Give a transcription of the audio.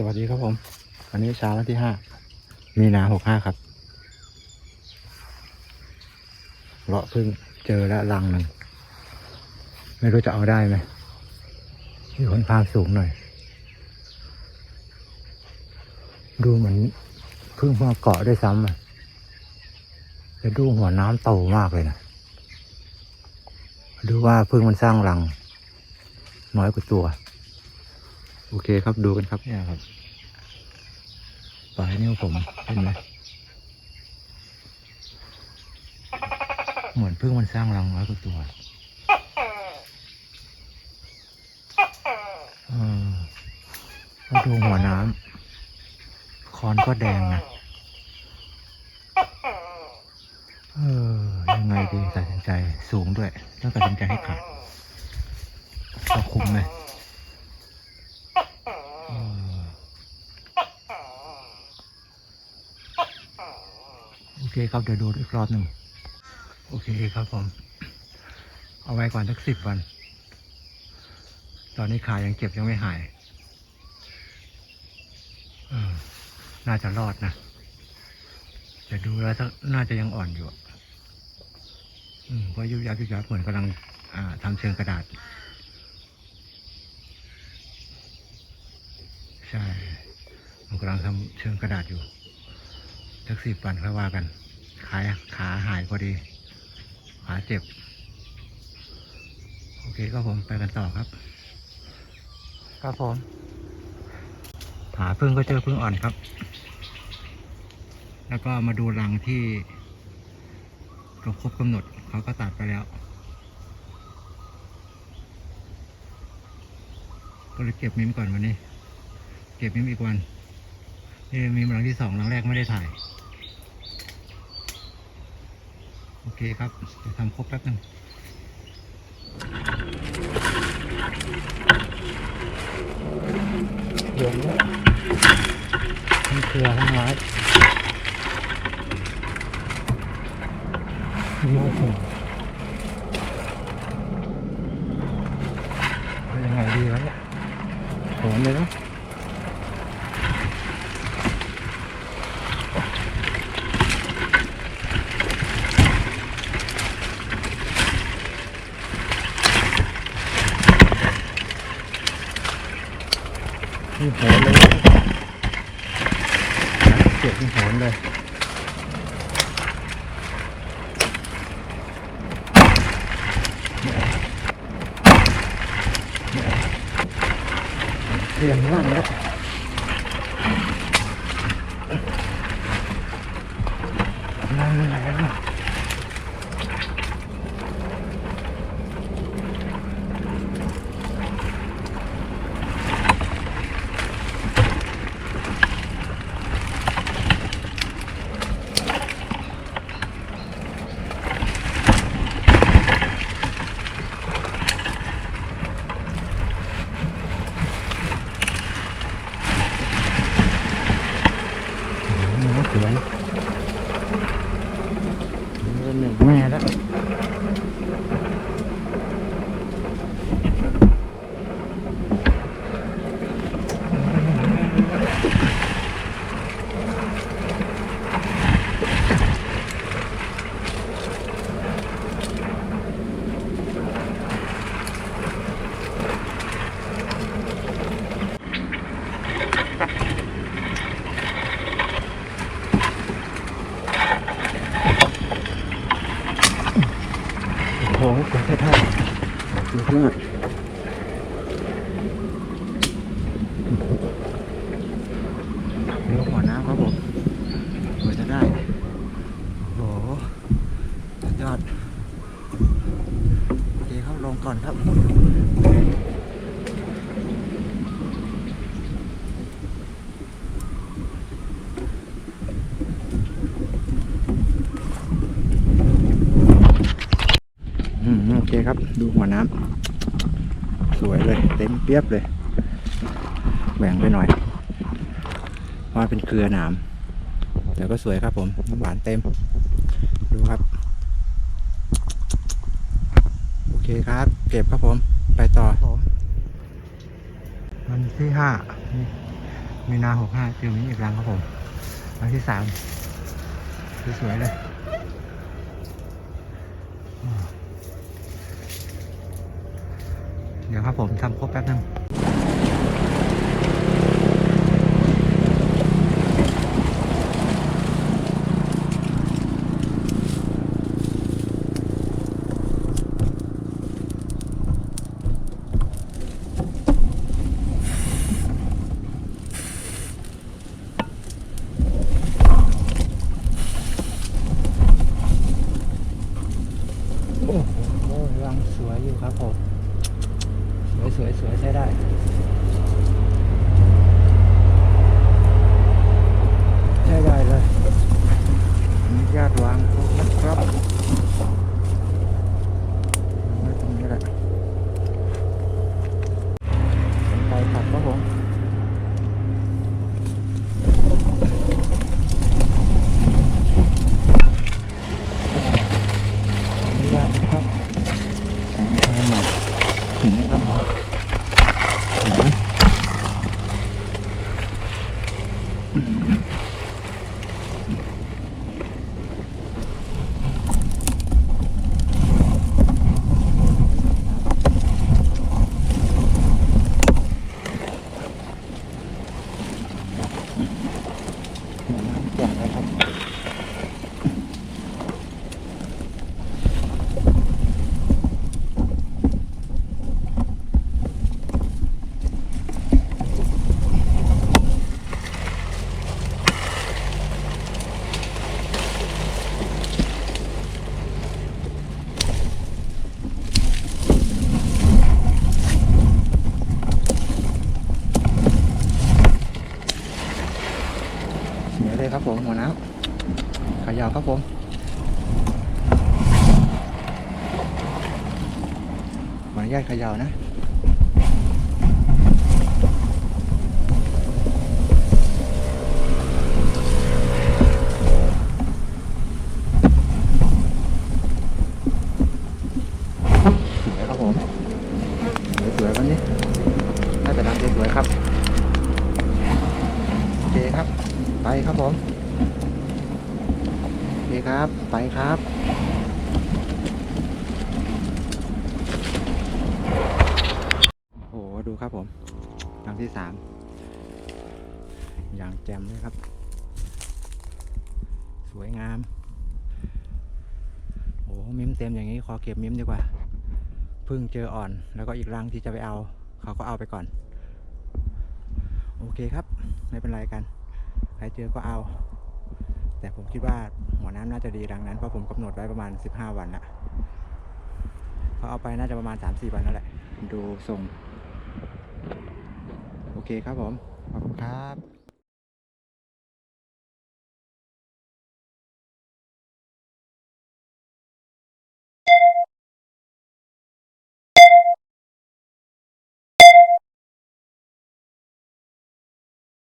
สวัสดีครับผม วันนี้เช้าวันที่ห้ามีนาหกห้าครับเลาะพึ่งเจอแล้วลังหนึ่ง ไม่รู้จะเอาได้ไหมอยู่ค่อนข้างสูงหน่อย ดูเหมือนพึ่งมาเกาะได้วยซ้ำอะแต่ดูหัวน้ำโตมากเลยนะดูว่าพึ่งมันสร้างรัง น้อยกว่าตัว โอเคครับดูกันครับเนี่ยครับปลายนิ้วผมเห็นไหมเหมือนพึ่งมันสร้างรังน้อยกว่าตัวออมาดูหัวน้ำคอนก็แดงนะเออ ยังไงดีตัดสินใจสูงด้วยต้องตัดสินใจให้ขาดก็คุ้มไหม อืมโอเคครับ เดี๋ยวดูอีกรอบหนึ่งโอเคครับผม เอาไว้ก่อนสักสิบวัน ตอนนี้ขายังเจ็บยังไม่หายออน่าจะรอดนะแต่ดูแล้วน่าจะยังอ่อนอยู่เพราะยุบยับยุบยับเหมือนกำลังทำเชิงกระดาษ ใช่ผมกำลังทำเชิงกระดาษอยู่สักสิบวันค่อยว่ากัน ขาขาหายพอดี ขาเจ็บ โอเคก็ผมไปกันต่อครับ ครับผมหาพึ่งก็เจอพึ่งอ่อนครับ แล้วก็มาดูรังที่เราครบกำหนดเขาก็ตัดไปแล้ว ก็เลยเก็บมิมก่อนวันนี้ เก็บมิมอีกวัน นี่มีรังที่สองรังแรกไม่ได้ถ่าย โอ เคครับเดี๋ยวทำครบแป๊บนึงเดี๋ยวนี้ทั้งเครือทั้งไม้โอ้โหเอายังไงดีวะเนี่ยโหนเลยเนาะ นี่ โหนเลยเก็บนี่โหนเลยเรียงล่างแล้วนั่นแหละนี่ก็สวยนี่ก็หนึ่ง แล้วโอ้โหสวยแท้ๆดูข้างหน้าเลี้ยวหัวน้ำครับผมสวยจะได้ ก่อนครับ อืมโอเคครับ ดูหัว น้ำสวยเลย เต็มเปียบเลย แบ่งไปหน่อยว่าเป็นเกลือหนามแต่ก็สวยครับผมน้ำหวานเต็ม ดูครับ โอเคครับ เก็บครับผม ไปต่อมวันที่ห้ามีมีนาหกห้าเจอมีอีกรังครับผมวันที่สามสวยๆเลยอ่า เดี๋ยวครับผมทำครบแป๊บนึงโอ้โหรังสวยอยู่ครับผม วยสวยสวยใช้ได้ใช้ได้เลยญาตวางครบนะครับไว้ตรงนี้แหละเป็นไฟตัดครับผม อนุญาตนะครับของทางใหม่ถึงนะครับถึงไหมหัวน้ำแจ่มเลยครับ เดี๋ยวเลยครับผมหัวน้ ขายาวครับผมขออนุญาตเขยาวนะ สวยครับผม สวยๆวันนี้น่าจะนำสวยๆครับ โอเคครับ ไปครับผม โอเคครับ ไป ครับ โอ้โห ดูครับผมลำที่สามอย่างแจ่มเลยครับ สวยงาม โอ้หมิมเต็มอย่างนี้ขอเก็บมิมดีกว่า เพิ่งเจออ่อน แล้วก็อีกรังที่จะไปเอา เขาก็เอาไปก่อน โอเคครับ ไม่เป็นไรกัน ใครเจอก็เอา แต่ผมคิดว่าหัวน้ำน่าจะดีดังนั้นเพราะผมกำหนดไว้ประมาณ 15 วันละเขาเอาไปน่าจะประมาณ 3-4 วันนั่นแหละ ดูทรง โอเคครับผม ขอบคุณครับ